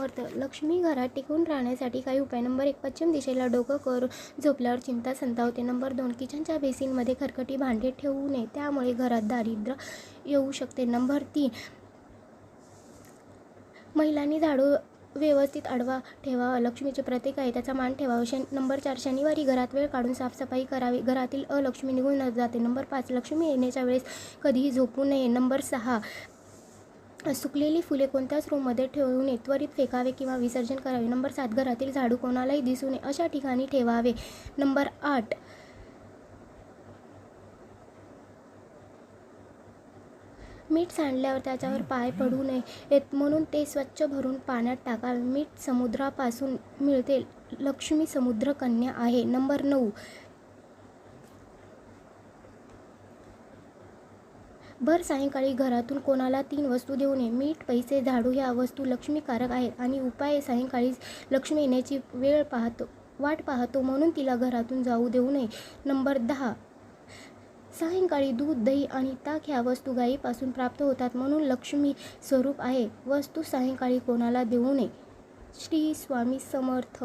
समर्थ. लक्ष्मी घरात टिकून राहण्यासाठी काही उपाय. नंबर एक पश्चिम दिशेला डोकं करून झोपल्यावर चिंता संतावते नंबर दोन किचनच्या बेसिनमध्ये खरकटी भांडे ठेवू नये. त्यामुळे घरात दारिद्र्य येऊ शकते. नंबर तीन महिलांनी झाडू व्यवस्थित आडवा ठेवावा लक्ष्मीचे प्रतीक आहे त्याचा मान ठेवावा शन नंबर चार शनिवारी घरात वेळ काढून साफसफाई करावी. घरातील अलक्ष्मी निघून जाते. नंबर पाच लक्ष्मी येण्याच्या वेळेस कधीही झोपू नये. नंबर सहा सुकलेली फुले कोणत्याच रूममध्ये ठेवू नये त्वरित फेकावे किंवा विसर्जन करावे. नंबर सात घरातील झाडू कोणालाही दिसू नये अशा ठिकाणी ठेवावे. नंबर आठ मीठ सांडल्यावर त्याच्यावर पाय पडू नये. येत म्हणून ते स्वच्छ भरून पाण्यात टाकावे मीठ समुद्रापासून मिळते. लक्ष्मी समुद्र कन्या आहे. नंबर नऊ भर सायंकाळी घरातून कोणाला तीन वस्तू देऊ नये. मीठ पैसे झाडू ह्या वस्तू लक्ष्मीकारक आहेत आणि उपाय सायंकाळी लक्ष्मी येण्याची वेळ पाहतो वाट पाहतो म्हणून तिला घरातून जाऊ देऊ नये. नंबर दहा. सायंकाळी दूध दही आणि ताक ह्या वस्तू गायीपासून प्राप्त होतात म्हणून लक्ष्मी स्वरूप आहे. वस्तू सायंकाळी कोणाला देऊ नये? श्री स्वामी समर्थ.